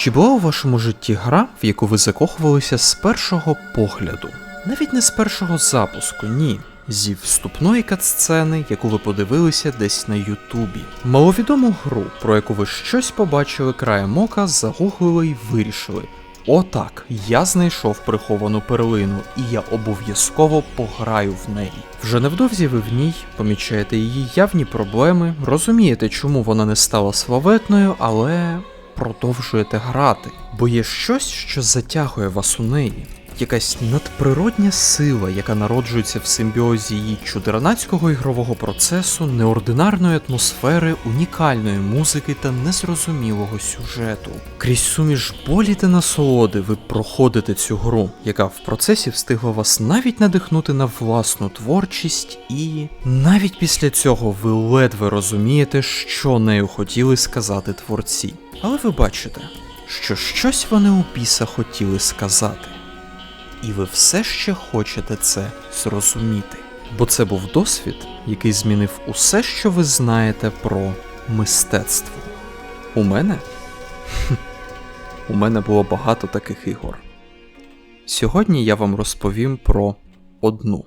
Чи була у вашому житті гра, в яку ви закохувалися з першого погляду? Навіть не з першого запуску, ні. Зі вступної катсцени, яку ви подивилися десь на Ютубі. Маловідому гру, про яку ви щось побачили краєм ока, загуглили і вирішили. Отак, я знайшов приховану перлину, і я обов'язково пограю в неї. Вже невдовзі ви в ній помічаєте її явні проблеми, розумієте, чому вона не стала славетною, але продовжуєте грати, бо є щось, що затягує вас у неї. Якась надприродня сила, яка народжується в симбіозі її чудернацького ігрового процесу, неординарної атмосфери, унікальної музики та незрозумілого сюжету. Крізь суміш болі та насолоди ви проходите цю гру, яка в процесі встигла вас навіть надихнути на власну творчість, і навіть після цього ви ледве розумієте, що нею хотіли сказати творці. Але ви бачите, що щось вони у піса хотіли сказати. І ви все ще хочете це зрозуміти. Бо це був досвід, який змінив усе, що ви знаєте про мистецтво. У мене? У мене було багато таких ігор. Сьогодні я вам розповім про одну.